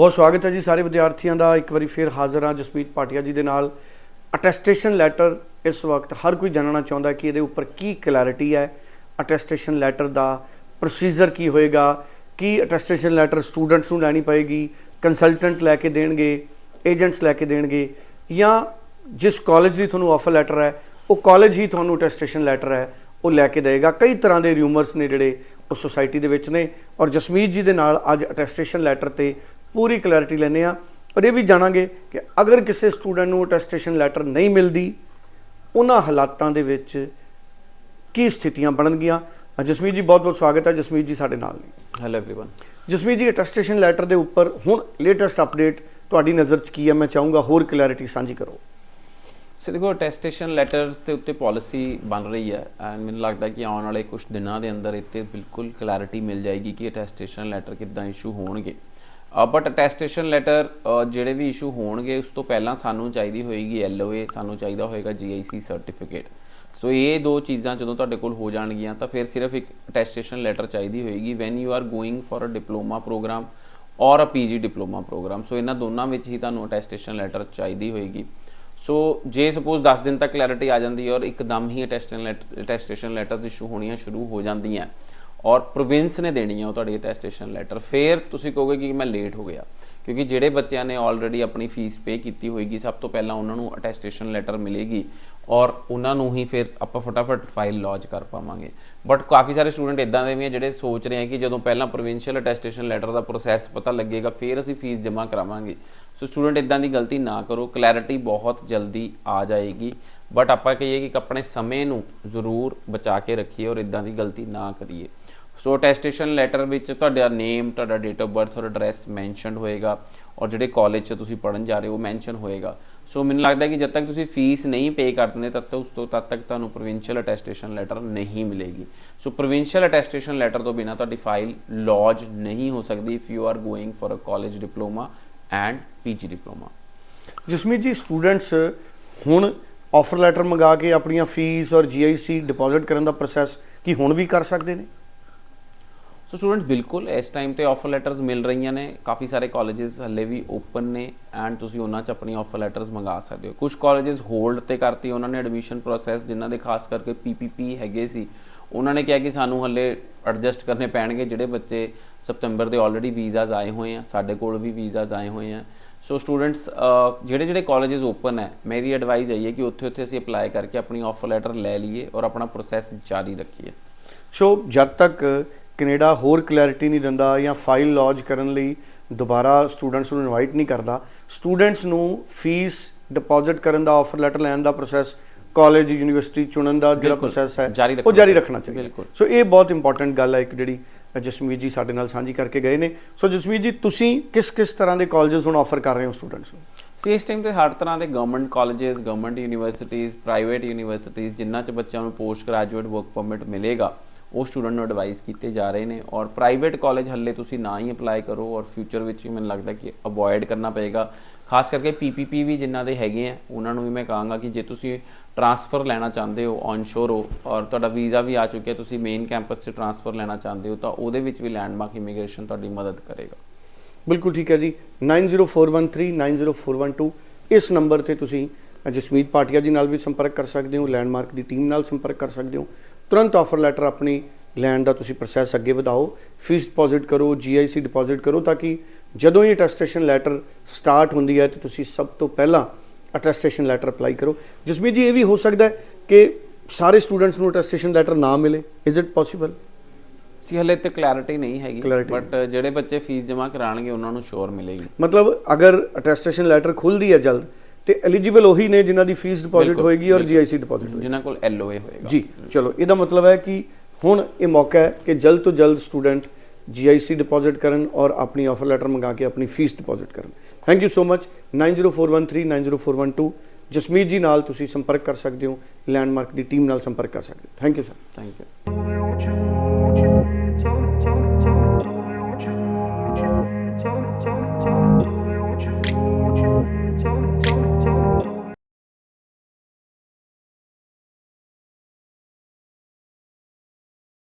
ਬਹੁਤ ਸਵਾਗਤ ਹੈ ਜੀ ਸਾਰੇ ਵਿਦਿਆਰਥੀਆਂ ਦਾ। ਇੱਕ ਵਾਰੀ ਫੇਰ ਹਾਜ਼ਰ ਹਾਂ ਜਸਪੀਤ ਪਾਟਿਆ ਜੀ ਦੇ ਨਾਲ। ਅਟੈਸਟੇਸ਼ਨ ਲੈਟਰ ਇਸ ਵਕਤ ਹਰ ਕੋਈ ਜਾਣਨਾ ਚਾਹੁੰਦਾ ਕਿ ਇਹਦੇ ਉੱਪਰ ਕੀ ਕਲੈਰਿਟੀ ਹੈ। ਅਟੈਸਟੇਸ਼ਨ ਲੈਟਰ ਦਾ ਪ੍ਰੋਸੀਜਰ ਕੀ ਹੋਏਗਾ? ਕੀ ਅਟੈਸਟੇਸ਼ਨ ਲੈਟਰ ਸਟੂਡੈਂਟਸ ਨੂੰ ਲੈਣੀ ਪਏਗੀ? ਕੰਸਲਟੈਂਟ ਲੈ ਕੇ ਦੇਣਗੇ? ਏਜੰਟਸ ਲੈ ਕੇ ਦੇਣਗੇ? ਜਾਂ ਜਿਸ ਕਾਲਜ ਦੀ ਤੁਹਾਨੂੰ ਆਫਰ ਲੈਟਰ ਹੈ, ਉਹ ਕਾਲਜ ਹੀ ਤੁਹਾਨੂੰ ਅਟੈਸਟੇਸ਼ਨ ਲੈਟਰ ਹੈ, ਉਹ ਲੈ ਕੇ ਦੇਗਾ ਕਈ ਤਰ੍ਹਾਂ ਦੇ ਰਿਊਮਰਸ ਨੇ ਜਿਹੜੇ ਉਹ ਸੁਸਾਇਟੀ ਦੇ ਵਿੱਚ ਨੇ। ਔਰ ਜਸਮੀਤ ਜੀ ਦੇ ਨਾਲ ਅੱਜ ਅਟੈਸਟੇਸ਼ਨ ਲੈਟਰ ਤੇ ਪੂਰੀ ਕਲੈਰਿਟੀ ਲੈਣੇ ਆ ਔਰ ਇਹ ਵੀ ਜਾਣਾਂਗੇ ਕਿ ਅਗਰ ਕਿਸੇ ਸਟੂਡੈਂਟ ਨੂੰ ਅਟੈਸਟੇਸ਼ਨ ਲੈਟਰ ਨਹੀਂ ਮਿਲਦੀ ਉਹਨਾਂ ਹਾਲਾਤਾਂ ਦੇ ਵਿੱਚ ਕੀ ਸਥਿਤੀਆਂ ਬਣਨਗੀਆਂ ਅ, ਜਸਮੀਤ ਜੀ ਬਹੁਤ ਬਹੁਤ ਸਵਾਗਤ ਹੈ ਜਸਮੀਤ ਜੀ ਸਾਡੇ ਨਾਲ ਨੇ hello everyone Jasmeet ji attestation letter ਦੇ ਉੱਪਰ ਹੁਣ ਲੇਟੈਸਟ ਅਪਡੇਟ ਤੁਹਾਡੀ ਨਜ਼ਰ 'ਚ ਕੀ ਹੈ ਮੈਂ ਚਾਹੂੰਗਾ ਹੋਰ ਕਲੈਰਿਟੀ ਸਾਂਝੀ ਕਰੋ ਸੋ ਦੇਖੋ ਅਟੈਸਟੇਸ਼ਨ ਲੈਟਰਸ ਦੇ ਉੱਤੇ ਪਾਲਿਸੀ ਬਣ ਰਹੀ ਹੈ ਐਂਡ ਮੈਨੂੰ ਲੱਗਦਾ ਕਿ ਆਉਣ ਵਾਲੇ ਕੁਝ ਦਿਨਾਂ ਦੇ ਅੰਦਰ ਇੱਥੇ ਬਿਲਕੁਲ ਕਲੈਰਿਟੀ ਮਿਲ ਜਾਏਗੀ ਕਿ ਅਟੈਸਟੇਸ਼ਨ ਲੈਟਰ ਕਿੱਦਾਂ ਇਸ਼ੂ ਹੋਣਗੇ ਬਟ ਅਟੈਸਟੇਸ਼ਨ ਲੈਟਰ ਜਿਹੜੇ ਵੀ ਇਸ਼ੂ ਹੋਣਗੇ, ਉਸ ਤੋਂ ਪਹਿਲਾਂ ਸਾਨੂੰ ਚਾਹੀਦੀ ਹੋਏਗੀ ਐਲਓਏ ਸਾਨੂੰ ਚਾਹੀਦਾ ਹੋਏਗਾ ਜੀਆਈਸੀ ਸਰਟੀਫਿਕੇਟ ਸੋ ਇਹ ਦੋ ਚੀਜ਼ਾਂ ਜਦੋਂ ਤੁਹਾਡੇ ਕੋਲ ਹੋ ਜਾਣਗੀਆਂ, ਤਾਂ ਫਿਰ ਸਿਰਫ ਇੱਕ ਅਟੈਸਟੇਸ਼ਨ ਲੈਟਰ ਚਾਹੀਦੀ ਹੋਏਗੀ when you are going for a diploma program ਔਰ a PG diploma program so ਇਹਨਾਂ ਦੋਨਾਂ ਵਿੱਚ ਹੀ ਤੁਹਾਨੂੰ ਅਟੈਸਟੇਸ਼ਨ ਲੈਟਰ ਚਾਹੀਦੀ ਹੋਏਗੀ। ਸੋ ਜੇ ਸਪੋਜ਼ 10 ਦਿਨ ਤੱਕ ਕਲੈਰਿਟੀ ਆ ਜਾਂਦੀ ਹੈ ਔਰ ਇੱਕਦਮ ਹੀ ਅਟੈਸਟੇਸ਼ਨ ਅਟੈਸਟੇਸ਼ਨ ਲੈਟਰਸ ਇਸ਼ੂ ਹੋਣੀਆਂ ਸ਼ੁਰੂ ਹੋ ਜਾਂਦੀਆਂ ਔਰ ਪ੍ਰੋਵਿੰਸ ਨੇ ਦੇਣੀ ਹੈ ਉਹ ਤੁਹਾਡੀ ਅਟੈਸਟੇਸ਼ਨ ਲੈਟਰ ਫਿਰ ਤੁਸੀਂ ਕਹੋਗੇ ਕਿ ਮੈਂ ਲੇਟ ਹੋ ਗਿਆ, ਕਿਉਂਕਿ ਜਿਹੜੇ ਬੱਚਿਆਂ ਨੇ ਆਲਰੇਡੀ ਆਪਣੀ ਫੀਸ ਪੇ ਕੀਤੀ ਹੋਏਗੀ, ਸਭ ਤੋਂ ਪਹਿਲਾਂ ਉਹਨਾਂ ਨੂੰ ਅਟੈਸਟੇਸ਼ਨ ਲੈਟਰ ਮਿਲੇਗੀ ਔਰ ਉਹਨਾਂ ਨੂੰ ਹੀ ਫਿਰ ਆਪਾਂ ਫਟਾਫਟ ਫਾਈਲ ਲੌਂਚ ਕਰ ਪਾਵਾਂਗੇ। ਬਟ ਕਾਫੀ ਸਾਰੇ ਸਟੂਡੈਂਟ ਇਦਾਂ ਦੇ ਵੀ ਆ ਜਿਹੜੇ ਸੋਚ ਰਹੇ ਆ ਕਿ ਜਦੋਂ ਪਹਿਲਾਂ ਪ੍ਰੋਵਿੰਸ਼ੀਅਲ ਅਟੈਸਟੇਸ਼ਨ ਲੈਟਰ ਦਾ ਪ੍ਰੋਸੈਸ ਪਤਾ ਲੱਗੇਗਾ, ਫਿਰ ਅਸੀਂ ਫੀਸ ਜਮ੍ਹਾਂ ਕਰਾਵਾਂਗੇ। ਸੋ ਸਟੂਡੈਂਟ ਇਦਾਂ ਦੀ ਗਲਤੀ ਨਾ ਕਰੋ ਕਲੈਰਿਟੀ ਬਹੁਤ ਜਲਦੀ ਆ ਜਾਏਗੀ। ਬਟ ਆਪਾਂ ਕਹੀਏ ਕਿ ਆਪਣੇ ਸਮੇਂ ਨੂੰ ਜ਼ਰੂਰ ਬਚਾ ਕੇ ਰੱਖੀਏ ਔਰ ਇਦਾਂ ਦੀ ਗਲਤੀ ਨਾ ਕਰੀਏ। ਸੋ ਅਟੈਸਟੇਸ਼ਨ ਲੈਟਰ ਵਿੱਚ ਤੁਹਾਡਾ ਨੇਮ ਤੁਹਾਡਾ ਡੇਟ ਆਫ ਬਰਥ ਔਰ ਐਡਰੈਸ ਮੈਂਸ਼ਨਡ ਹੋਏਗਾ ਔਰ ਜਿਹੜੇ ਕਾਲਜ 'ਚ ਤੁਸੀਂ ਪੜਨ ਜਾ ਰਹੇ ਹੋ ਮੈਂਸ਼ਨ ਹੋਏਗਾ। ਸੋ ਮੈਨੂੰ ਲੱਗਦਾ ਕਿ ਜਦ ਤੱਕ ਤੁਸੀਂ ਫੀਸ ਨਹੀਂ ਪੇ ਕਰਦੇ, ਤਦ ਤੱਕ ਉਸ ਤੋਂ, ਤਦ ਤੱਕ ਤੁਹਾਨੂੰ ਪ੍ਰੋਵਿੰਸ਼ੀਅਲ ਅਟੈਸਟੇਸ਼ਨ ਲੈਟਰ ਨਹੀਂ ਮਿਲੇਗੀ। ਸੋ ਪ੍ਰੋਵਿੰਸ਼ੀਅਲ ਅਟੈਸਟੇਸ਼ਨ ਲੈਟਰ ਤੋਂ ਬਿਨਾ ਤੁਹਾਡੀ ਫਾਈਲ ਲੌਜ ਨਹੀਂ ਹੋ ਸਕਦੀ if you are going for a college diploma and PG diploma Jasmeet ji students ਹੁਣ ਆਫਰ ਲੈਟਰ ਮੰਗਾ ਕੇ ਆਪਣੀਆਂ ਫੀਸ ਔਰ ਜੀਆਈਸੀ ਡਿਪੋਜ਼ਿਟ ਕਰਨ ਦਾ ਪ੍ਰੋਸੈਸ ਕੀ ਹੁਣ ਵੀ ਕਰ ਸਕਦੇ ਨੇ? ਸੋ ਸਟੂਡੈਂਟਸ ਬਿਲਕੁਲ ਇਸ ਟਾਈਮ ਤੇ ਆਫਰ ਲੈਟਰਸ ਮਿਲ ਰਹੀਆਂ ਨੇ ਕਾਫੀ ਸਾਰੇ ਕਾਲਜਸ ਹੱਲੇ ਵੀ ਓਪਨ ਨੇ ਐਂਡ ਤੁਸੀਂ ਉਹਨਾਂ 'ਚ ਆਪਣੀ ਆਫਰ ਲੈਟਰਸ ਮੰਗਾ ਸਕਦੇ ਹੋ ਕੁਝ ਕਾਲਜਸ ਹੋਲਡ ਤੇ ਕਰਤੀ ਉਹਨਾਂ ਨੇ ਐਡਮਿਸ਼ਨ ਪ੍ਰੋਸੈਸ ਜਿਨ੍ਹਾਂ ਦੇ ਖਾਸ ਕਰਕੇ ਪੀਪੀਪੀ ਹੈਗੇ ਸੀ ਉਹਨਾਂ ਨੇ ਕਿਹਾ ਕਿ ਸਾਨੂੰ ਹੱਲੇ ਐਡਜਸਟ ਕਰਨੇ ਪੈਣਗੇ ਜਿਹੜੇ ਬੱਚੇ ਸਤੰਬਰ ਦੇ ਆਲਰੇਡੀ ਵੀਜ਼ਾਸ ਆਏ ਹੋਏ ਆ ਸਾਡੇ ਕੋਲ ਵੀ ਵੀਜ਼ਾਸ ਆਏ ਹੋਏ ਆ ਸੋ ਸਟੂਡੈਂਟਸ ਜਿਹੜੇ ਜਿਹੜੇ ਕਾਲਜਸ ਓਪਨ ਹੈ ਮੇਰੀ ਐਡਵਾਈਸ ਹੈ ਕਿ ਉੱਥੇ ਉੱਥੇ ਅਸੀਂ ਅਪਲਾਈ ਕਰਕੇ ਆਪਣੀ ਆਫਰ ਲੈਟਰ ਲੈ ਲਈਏ ਔਰ ਆਪਣਾ ਪ੍ਰੋਸੈਸ ਜਾਰੀ ਰੱਖੀਏ ਸੋ ਜਦ ਤੱਕ ਕੈਨੇਡਾ ਹੋਰ ਕਲੈਰਿਟੀ ਨਹੀਂ ਦਿੰਦਾ ਜਾਂ ਫਾਈਲ ਲੌਂਚ ਕਰਨ ਲਈ ਦੁਬਾਰਾ ਸਟੂਡੈਂਟਸ ਨੂੰ ਇਨਵਾਈਟ ਨਹੀਂ ਕਰਦਾ ਸਟੂਡੈਂਟਸ ਨੂੰ ਫੀਸ ਡਿਪੋਜ਼ਿਟ ਕਰਨ ਦਾ ਆਫਰ ਲੈਟਰ ਲੈਣ ਦਾ ਪ੍ਰੋਸੈਸ ਕਾਲਜ ਯੂਨੀਵਰਸਿਟੀ ਚੁਣਨ ਦਾ ਜਿਹੜਾ ਪ੍ਰੋਸੈਸ ਹੈ ਉਹ ਜਾਰੀ। ਰੱਖਣਾ ਚਾਹੀਦਾ। ਸੋ ਇਹ ਬਹੁਤ ਇੰਪੋਰਟੈਂਟ ਗੱਲ ਹੈ ਇੱਕ ਜਿਹੜੀ ਜਸਮੀਤ ਜੀ ਸਾਡੇ ਨਾਲ ਸਾਂਝੀ ਕਰਕੇ ਗਏ ਨੇ ਸੋ ਜਸਮੀਤ ਜੀ ਤੁਸੀਂ ਕਿਸ ਕਿਸ ਤਰ੍ਹਾਂ ਦੇ ਕਾਲਜਸ ਹੁਣ ਆਫਰ ਕਰ ਰਹੇ ਹੋ ਸਟੂਡੈਂਟਸ ਨੂੰ ਸੀ ਇਸ ਟਾਈਮ ਤੇ ਹਰ ਤਰ੍ਹਾਂ ਦੇ government colleges government universities private universities ਜਿਨ੍ਹਾਂ 'ਚ ਬੱਚਿਆਂ ਨੂੰ ਪੋਸਟ ਗ੍ਰੈਜੂਏਟ ਵਰਕ ਪਰਮਿਟ ਮਿਲੇਗਾ ਉਹ ਸਟੂਡੈਂਟ ਨੂੰ ਐਡਵਾਈਸ ਕੀਤੇ ਜਾ ਰਹੇ ਨੇ ਔਰ ਪ੍ਰਾਈਵੇਟ ਕਾਲਜ ਹੱਲੇ ਤੁਸੀਂ ਨਾ ਹੀ ਅਪਲਾਈ ਕਰੋ ਔਰ ਫਿਊਚਰ ਵਿੱਚ ਵੀ ਮੈਨੂੰ ਲੱਗਦਾ ਕਿ ਅਵੋਇਡ ਕਰਨਾ ਪਏਗਾ। ਖਾਸ ਕਰਕੇ ਪੀਪੀਪੀ ਵੀ ਜਿਨ੍ਹਾਂ ਦੇ ਹੈਗੇ ਆ, ਉਹਨਾਂ ਨੂੰ ਵੀ ਮੈਂ ਕਹਾਂਗਾ ਕਿ ਜੇ ਤੁਸੀਂ ਟਰਾਂਸਫਰ ਲੈਣਾ ਚਾਹੁੰਦੇ ਹੋ ਔਨਸ਼ੋਰ ਹੋ ਔਰ ਤੁਹਾਡਾ ਵੀਜ਼ਾ ਵੀ ਆ ਚੁੱਕਿਆ, ਤੁਸੀਂ ਮੇਨ ਕੈਂਪਸ 'ਤੇ ਟਰਾਂਸਫਰ ਲੈਣਾ ਚਾਹੁੰਦੇ ਹੋ, ਤਾਂ ਉਹਦੇ ਵਿੱਚ ਵੀ ਲੈਂਡਮਾਰਕ ਇਮੀਗ੍ਰੇਸ਼ਨ ਤੁਹਾਡੀ ਮਦਦ ਕਰੇਗਾ। ਬਿਲਕੁਲ ਠੀਕ ਹੈ ਜੀ। 9041390412 ਇਸ ਨੰਬਰ ਤੇ ਤੁਸੀਂ ਜਸਮੀਤ ਪਾਟਿਆ ਜੀ ਨਾਲ ਵੀ ਸੰਪਰਕ ਕਰ ਸਕਦੇ ਹੋ ਲੈਂਡਮਾਰਕ ਦੀ ਟੀਮ ਨਾਲ ਸੰਪਰਕ ਕਰ ਸਕਦੇ ਹੋ। ਤੁਰੰਤ ਆਫਰ ਲੈਟਰ ਆਪਣੀ ਲੈਣ ਦਾ ਤੁਸੀਂ ਪ੍ਰੋਸੈਸ ਅੱਗੇ ਵਧਾਓ ਫੀਸ ਡਿਪੋਜ਼ਿਟ ਕਰੋ ਜੀਆਈਸੀ ਡਿਪੋਜ਼ਿਟ ਕਰੋ ਤਾਂ ਕਿ ਜਦੋਂ ਹੀ ਅਟੈਸਟੇਸ਼ਨ ਲੈਟਰ ਸਟਾਰਟ ਹੁੰਦੀ ਹੈ ਤੇ ਤੁਸੀਂ ਸਭ ਤੋਂ ਪਹਿਲਾਂ ਅਟੈਸਟੇਸ਼ਨ ਲੈਟਰ ਅਪਲਾਈ ਕਰੋ। ਜਸਮੀਤ ਜੀ ਇਹ ਵੀ ਹੋ ਸਕਦਾ ਹੈ ਕਿ ਸਾਰੇ ਸਟੂਡੈਂਟਸ ਨੂੰ ਅਟੈਸਟੇਸ਼ਨ ਲੈਟਰ ਨਾ ਮਿਲੇ। ਇਜ਼ ਇਟ ਪੋਸੀਬਲ ਸੀ ਹਲੇ ਤੇ ਕਲੈਰਿਟੀ ਨਹੀਂ ਹੈਗੀ ਬਟ ਜਿਹੜੇ ਬੱਚੇ ਫੀਸ ਜਮ੍ਹਾਂ ਕਰਾਣਗੇ ਉਹਨਾਂ ਨੂੰ ਸ਼ੋਰ ਮਿਲੇਗੀ। ਮਤਲਬ ਅਗਰ ਅਟੈਸਟੇਸ਼ਨ ਲੈਟਰ ਖੁੱਲਦੀ ਹੈ ਜਲਦ ਤੇ ਐਲੀਜੀਬਲ ਉਹੀ ਨੇ ਜਿਨ੍ਹਾਂ ਦੀ ਫੀਸ ਡਿਪੋਜ਼ਿਟ ਹੋਏਗੀ ਔਰ। ਜੀਆਈਸੀ ਡਿਪੋਜ਼ਿਟ ਹੋਏਗੀ। ਜਿਨ੍ਹਾਂ ਕੋਲ ਐਲਓਏ ਹੋਏਗਾ। ਜੀ ਚਲੋ ਇਹਦਾ ਮਤਲਬ ਹੈ ਕਿ ਹੁਣ ਇਹ ਮੌਕਾ ਹੈ ਕਿ ਜਲਦ ਤੋਂ ਜਲਦ ਸਟੂਡੈਂਟ ਜੀਆਈਸੀ ਡਿਪੋਜ਼ਿਟ ਕਰਨ ਔਰ ਆਪਣੀ ਆਫਰ ਲੈਟਰ ਮੰਗਾ ਕੇ ਆਪਣੀ ਫੀਸ ਡਿਪੋਜ਼ਿਟ ਕਰਨ। Thank you so much 9041390412 Jasmeet ji ਨਾਲ ਤੁਸੀਂ ਸੰਪਰਕ ਕਰ ਸਕਦੇ ਹੋ ਲੈਂਡਮਾਰਕ ਦੀ ਟੀਮ ਨਾਲ ਸੰਪਰਕ ਕਰ ਸਕਦੇ ਹੋ। Thank you sir thank you